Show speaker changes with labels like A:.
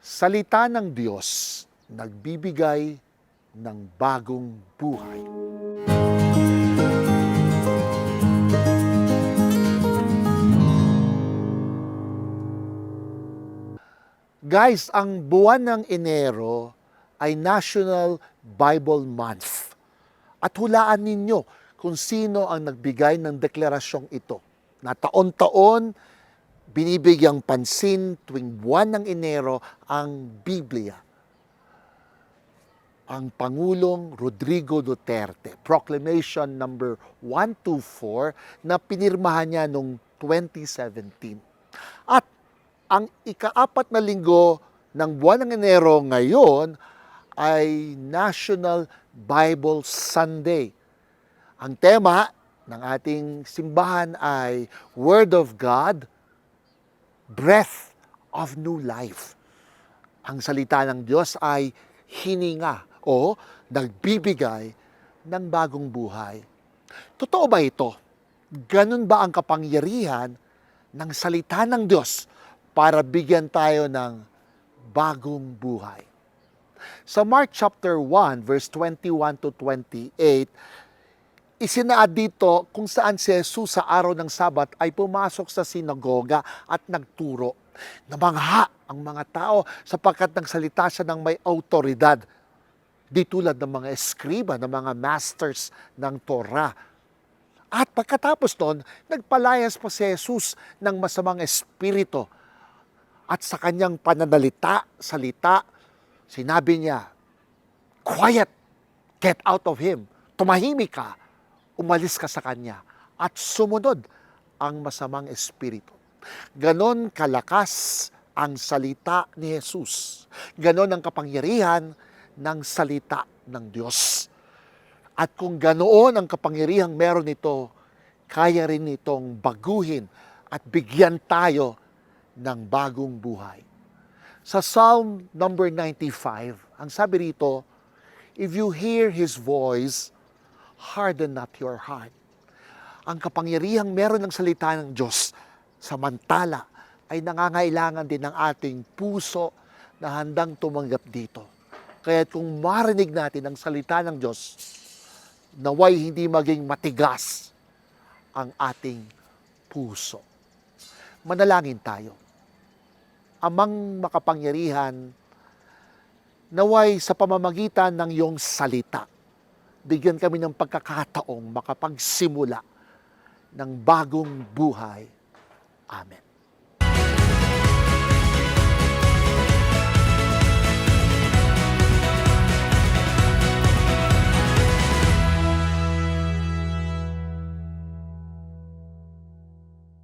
A: Salita ng Diyos nagbibigay ng bagong buhay. Guys, ang buwan ng Enero ay National Bible Month. At hulaan ninyo kung sino ang nagbigay ng deklarasyong ito na taon-taon binibigyang pansin tuwing buwan ng Enero ang Biblia. Ang Pangulong Rodrigo Duterte, Proclamation number 124 na pinirmahan niya noong 2017. At ang ikaapat na linggo ng buwan ng Enero ngayon ay National Bible Sunday. Ang tema ng ating simbahan ay Word of God, Breath of New Life. Ang salita ng Diyos ay hininga o nagbibigay ng bagong buhay. Totoo ba ito? Ganun ba ang kapangyarihan ng salita ng Diyos para bigyan tayo ng bagong buhay? Sa Mark chapter 1 verse 21 to 28, isinaad dito kung saan si Jesus sa araw ng Sabat ay pumasok sa sinagoga at nagturo. Namangha ang mga tao sapagkat nagsalita siya ng may autoridad. Di tulad ng mga eskriba, ng mga masters ng Torah. At pagkatapos noon, nagpalayas pa si Jesus ng masamang espiritu. At sa kanyang pananalita, salita, sinabi niya, Quiet! Get out of him! Tumahimik ka! Umalis ka sa kanya at sumunod ang masamang espiritu. Ganon kalakas ang salita ni Jesus. Ganon ang kapangyarihan ng salita ng Diyos. At kung ganoon ang kapangyarihang meron ito, kaya rin itong baguhin at bigyan tayo ng bagong buhay. Sa Psalm number 95, ang sabi rito, If you hear His voice, harden not your heart. Ang kapangyarihang meron ng salita ng Diyos, samantala ay nangangailangan din ng ating puso na handang tumanggap dito. Kaya kung marinig natin ang salita ng Diyos, naway hindi maging matigas ang ating puso. Manalangin tayo. Amang makapangyarihan, naway sa pamamagitan ng iyong salita, bigyan kami ng pagkakataong makapagsimula ng bagong buhay. Amen.